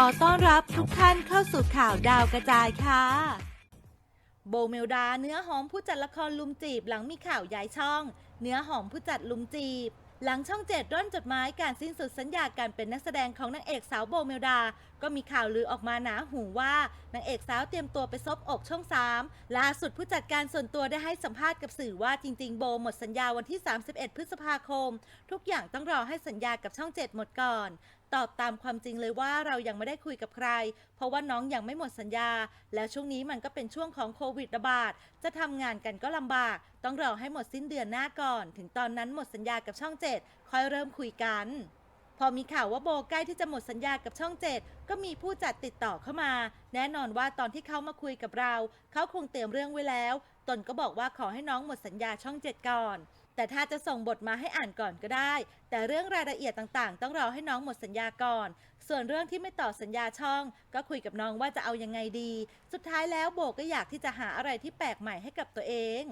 ขอต้อนรับทุกท่านเข้าสู่ข่าวดาวกระจายค่ะ โบเมลดาเนื้อหอมผู้จัดละครลุมจีบหลังมีข่าวย้ายช่อง เนื้อหอมผู้จัดลุมจีบ หลังช่องเจ็ดร่อนจดหมายการสิ้นสุดสัญญาการเป็นนักแสดงของนางเอกสาวโบเมลดา ก็มีข่าวลือออกมาหนาหูว่านางเอกสาวเตรียมตัวไปซบอกช่อง3ล่าสุดผู้จัดการส่วนตัวได้ให้สัมภาษณ์กับสื่อว่าจริง ๆ โบหมดสัญญาวันที่ 31 พฤษภาคม ทุกอย่างต้องรอให้สัญญากับช่อง7หมดก่อนตอบตามความจริงเลยว่าเรายังไม่ได้คุยกับใคร เพราะว่าน้องยังไม่หมดสัญญา แล้วช่วงนี้มันก็เป็นช่วงของโควิดระบาด จะทำงานกันก็ลำบาก ต้องรอให้หมดสิ้นเดือนหน้าก่อน ถึงตอนนั้นหมดสัญญากับช่อง7ค่อยเริ่มคุยกัน พอมีข่าวว่าโบใกล้ที่จะหมดสัญญากับช่อง7ก็มีผู้จัดติดต่อเข้ามา แน่นอนว่าตอนที่เขามาคุยกับเรา เขาคงเตรียมเรื่องไว้แล้ว ตนก็บอกว่าขอให้น้องหมดสัญญาช่อง7ก่อน แต่ถ้าจะส่งบทมาให้อ่านก่อนก็ได้ แต่เรื่องรายละเอียดต่างๆ ต้องรอให้น้องหมดสัญญาก่อน ส่วนเรื่องที่ไม่ต่อสัญญาช่อง ก็คุยกับน้องว่าจะเอายังไงดี สุดท้ายแล้วโบก็อยากที่จะหาอะไรที่แปลกใหม่ให้กับตัวเอง